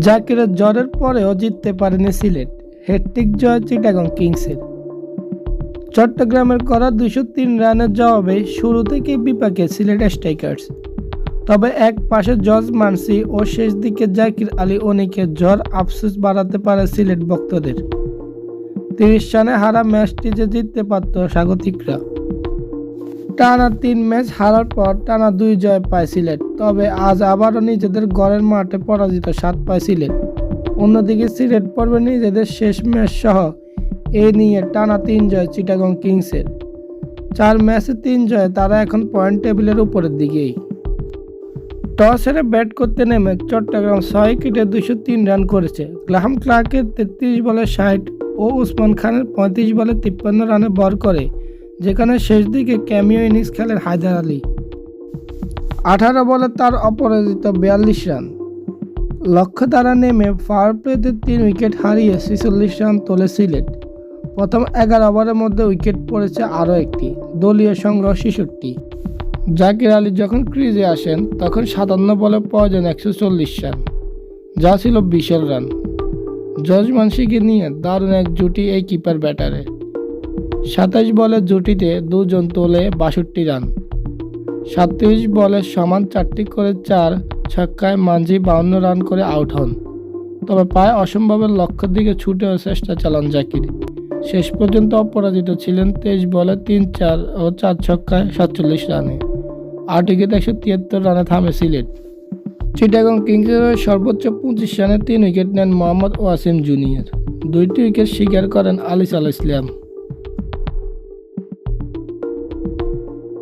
জাকিরের জ্বরের পরেও জিততে পারেনি সিলেট। হেট্রিক জয় চিটাগং কিংসের। চট্টগ্রামের করা দুশো তিন রানের জবাবে শুরু থেকে বিপাকে সিলেট স্ট্রাইকার্স। তবে এক পাশে জজ মানসি ও শেষ দিকে জাকির আলী অনিকের জ্বর আফসোস বাড়াতে পারে সিলেট ভক্তদের। তিরিশ রানে হারা ম্যাচটি যে জিততে পারত স্বাগতিকরা। টানা তিন ম্যাচ হারার পর টানা দুই জয় পায় সিলেট। তবে আজ আবারও নিজেদের গড়ের মাঠে পরাজিত সাত পায় সিলেট। অন্যদিকে সিলেট পর্বে নিজেদের শেষ ম্যাচ সহ। এ নিয়ে টানা তিন জয় চিটাগং কিংসের। চার ম্যাচে তিন জয়ে তারা এখন পয়েন্ট টেবিলের উপরের দিকেই। টস হেরে ব্যাট করতে নেমে চট্টগ্রাম ছয় উইকেটে দুশো তিন রান করেছে। গ্লাহাম ক্লার্কের তেত্রিশ বলে ষাট ও উসমান খানের পঁয়ত্রিশ বলে তিপ্পান্ন রানে বর করে। যেখানে শেষ দিকে ক্যামিও ইনিংস খেলেন হায়দার আলী। আঠারো বলে তার অপরাজিত বিয়াল্লিশ রান। লক্ষ্য দ্বারা নেমে পাওয়ার প্লেতে তিন উইকেট হারিয়ে ছেচল্লিশ রান তোলে সিলেট। প্রথম এগারো ওভারের মধ্যে উইকেট পড়েছে আরও একটি, দলীয় সংগ্রহ ছেষট্টি। জাকির আলী যখন ক্রিজে আসেন, তখন সাতান্ন বলে প্রয়োজন একশো চল্লিশ রান, যা ছিল বিশাল রান। জজ মানসিকে নিয়ে দারুণ এক জুটি এই কিপার ব্যাটারে সাতাইশ বলের জুটিতে দুজন তোলে বাষট্টি রান। সাতত্রিশ বলে সমান চারটি করে চার ছক্কায় মাঝি বাউন্ন রান করে আউট হন। তবে প্রায় অসম্ভবের লক্ষ্যের দিকে ছুটেও চেষ্টা চালান জাকির। শেষ পর্যন্ত অপরাজিত ছিলেন তেইশ বলে তিন চার ও চার ছক্কায় সাতচল্লিশ রানে। আট উইকেট একশো তিয়াত্তর রানে থামে সিলেট। চিটাগং কিংসের সর্বোচ্চ পঁচিশ রানে তিন উইকেট নেন মোহাম্মদ ওয়াসিম জুনিয়র। দুইটি উইকেট শিকার করেন আলিস আল ইসলাম।